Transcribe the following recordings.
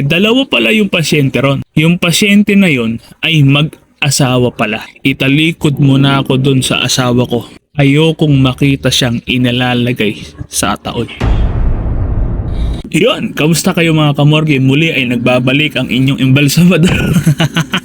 Dalawa pala yung pasyente ron. Yung pasyente na yon ay mag-asawa pala. Italikod mo na ako dun sa asawa ko. Ayokong makita siyang inalalagay sa taon. Yun, kamusta kayo mga kamorge? Muli ay nagbabalik ang inyong embalsamador.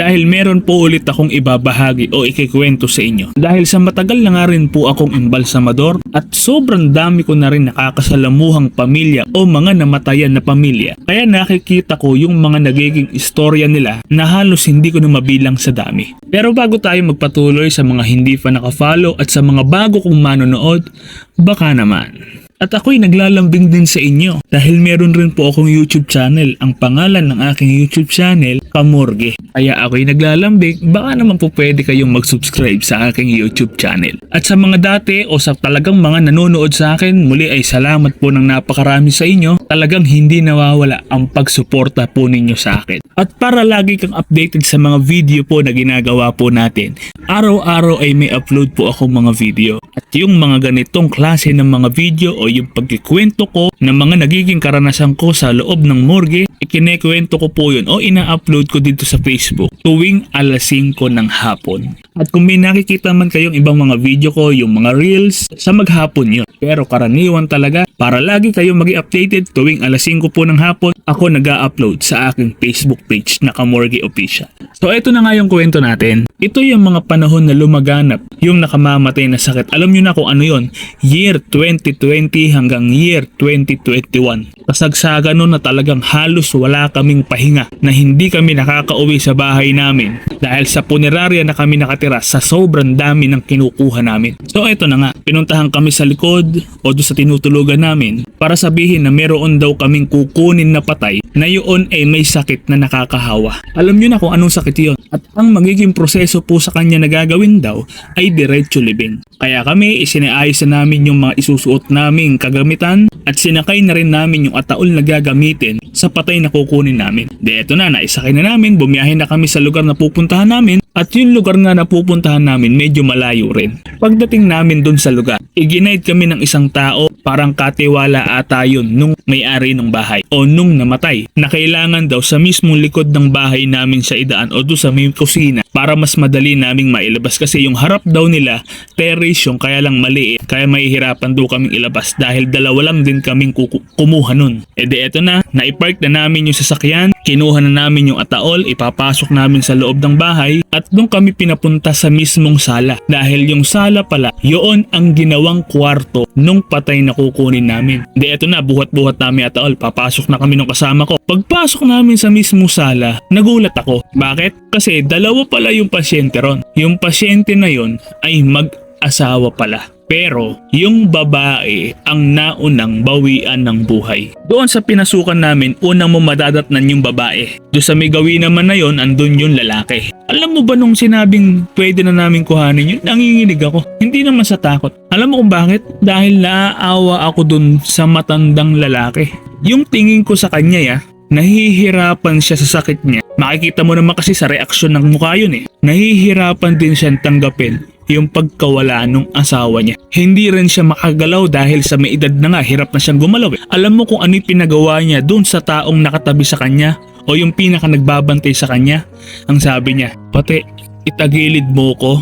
Dahil meron po ulit akong ibabahagi o ikikwento sa inyo. Dahil sa matagal na nga rin po akong embalsamador at sobrang dami ko na rin nakakasalamuhang pamilya o mga namatayan na pamilya. Kaya nakikita ko yung mga nagiging istorya nila na halos hindi ko na mabilang sa dami. Pero bago tayo magpatuloy sa mga hindi pa nakafollow at sa mga bago kong manonood, baka naman. At ako'y naglalambing din sa inyo dahil meron rin po akong YouTube channel. Ang pangalan ng aking YouTube channel, Kamorge. Kaya ako'y naglalambing, baka naman po pwede kayong mag-subscribe sa aking YouTube channel. At sa mga dati o sa talagang mga nanonood sa akin, muli ay salamat po ng napakarami sa inyo. Talagang hindi nawawala ang pagsuporta po ninyo sa akin. At para lagi kang updated sa mga video po na ginagawa po natin, araw-araw ay may upload po ako mga video. At yung mga ganitong klase ng mga video o yung pagkikwento ko ng mga nagiging karanasan ko sa loob ng morgue, ikinekwento ko po yun o ina-upload ko dito sa Facebook tuwing alas 5 ng hapon. At kung may nakikita man kayong ibang mga video ko, yung mga reels, sa maghapon yun. Pero karaniwan talaga, para lagi kayong maging updated tuwing alas 5 po ng hapon, ako nag upload sa aking Facebook page na Kamorgue Official. So ito na nga yung kwento natin. Ito yung mga panahon na lumaganap, yung nakamamatay na sakit. Alam nyo na kung ano yon year 2020 hanggang year 2021. Kasagsagan nun na talagang halos wala kaming pahinga na hindi kami nakakauwi sa bahay namin dahil sa punerarya na kami nakatira sa sobrang dami ng kinukuha namin. So ito na nga, pinuntahan kami sa likod o doon sa tinutulugan namin para sabihin na meron daw kaming kukunin na patay na yun ay may sakit na nakakahawa. Alam nyo na kung anong sakit yun at ang magiging proseso po sa kanya na gagawin daw ay diretso libing. Kaya kami isinaayos na namin yung mga isusuot naming kagamitan at sinakay na rin namin yung ataol na gagamitin sa patay na kukunin namin. De eto na, naisakay na namin, bumiyahe na kami sa lugar na pupuntahan namin at yung lugar nga na pupuntahan namin medyo malayo rin. Pagdating namin dun sa lugar, iginaid kami ng isang tao parang katiwala ata yun nung may-ari ng bahay o nung namatay na kailangan daw sa mismong likod ng bahay namin siya idaan o doon sa may kusina para mas madali naming mailabas kasi yung harap daw nila terrace yung kaya lang maliit kaya mahihirapan daw kaming ilabas dahil dalawa lang din kaming kumuha nun. E de eto na, naipark na namin yung sasakyan, kinuha na namin yung ataol, ipapasok namin sa loob ng bahay at doon kami pinapunta sa mismong sala dahil yung sala pala, yun ang ginawang kwarto nung patay na kukunin namin. De eto na, buhat-buhat namin ataol, papasok na kami nung kasama ko. Pagpasok namin sa mismong sala, nagulat ako. Bakit? Kasi dalawa pala yung pasyente ron. Yung pasyente na yon ay mag-asawa pala. Pero yung babae ang naunang bawian ng buhay. Doon sa pinasukan namin, unang mo madadatnan yung babae. Doon sa may gawin naman na yon, andun yung lalaki. Alam mo ba nung sinabing pwede na namin kuhanin yun, nanginginig ako. Hindi naman sa takot. Alam mo kung bakit? Dahil naaawa ako dun sa matandang lalaki. Yung tingin ko sa kanya ya, nahihirapan siya sa sakit niya. Makikita mo naman kasi sa reaksyon ng mukha yun eh. Nahihirapan din siyang tanggapin yung pagkawala ng asawa niya. Hindi rin siya makagalaw dahil sa may edad na nga, hirap na siyang gumalaw. eh. Alam mo kung ano yung pinagawa niya dun sa taong nakatabi sa kanya o yung pinaka nagbabantay sa kanya? Ang sabi niya, pati itagilid mo ko,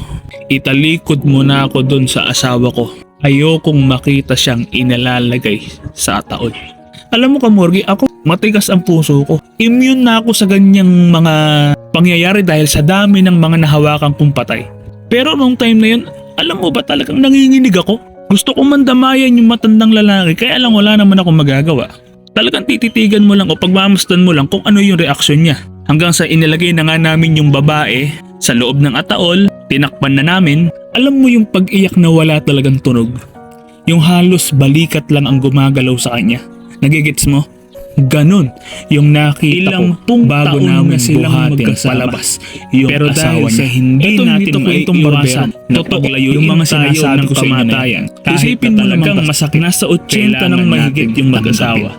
italikod mo na ako dun sa asawa ko. Ayokong makita siyang inalalagay sa taon. Alam mo Kamorgi, ako matigas ang puso ko. Immune na ako sa ganyang mga pangyayari dahil sa dami ng mga nahawakan kong patay. Pero nung time na yun, alam mo ba talagang nanginginig ako? Gusto kong mandamayan yung matandang lalaki kaya lang wala naman akong magagawa. Talagang tititigan mo lang o pagmamasdan mo lang kung ano yung reaksyon niya. Hanggang sa inilagay na nga namin yung babae sa loob ng ataol, tinakpan na namin, alam mo yung pag-iyak na wala talagang tunog. Yung halos balikat lang ang gumagalaw sa kanya. Nagigits mo? Ganon yung nakita Ilang ko bago namin na silang magkasama. palabas yung Pero asawa dahil niya. sa hindi Eto, natin barbero. na Totoo yung mga sinasabi ko sa inyo na yan. Kahit Isipin na mo talagang masakit. Nasa 80 ng mahigit yung mag-asawa.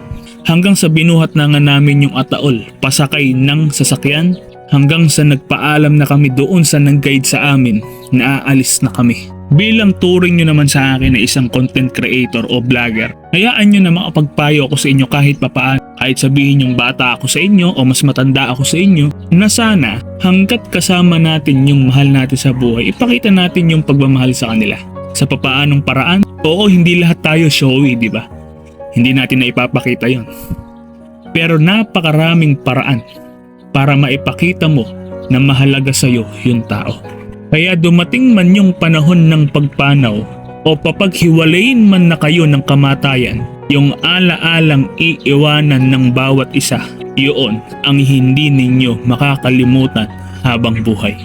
Hanggang sa binuhat na nga namin yung ataol, pasakay ng sasakyan, hanggang sa nagpaalam na kami doon sa nag-guide sa amin na na kami. Bilang turing nyo naman sa akin na isang content creator o vlogger, hayaan nyo na makapagpayo ako sa inyo kahit papaan. Kahit sabihin yung bata ako sa inyo o mas matanda ako sa inyo, na sana hanggat kasama natin yung mahal natin sa buhay, ipakita natin yung pagmamahal sa kanila. Sa papaanong paraan, oo hindi lahat tayo showy, di ba? Hindi natin na ipapakita yon. Pero napakaraming paraan para maipakita mo na mahalaga sa'yo yung tao. Kaya dumating man yung panahon ng pagpanaw o papaghiwalayin man na kayo ng kamatayan, yung ala-alang iiwanan ng bawat isa, yun ang hindi ninyo makakalimutan habang buhay.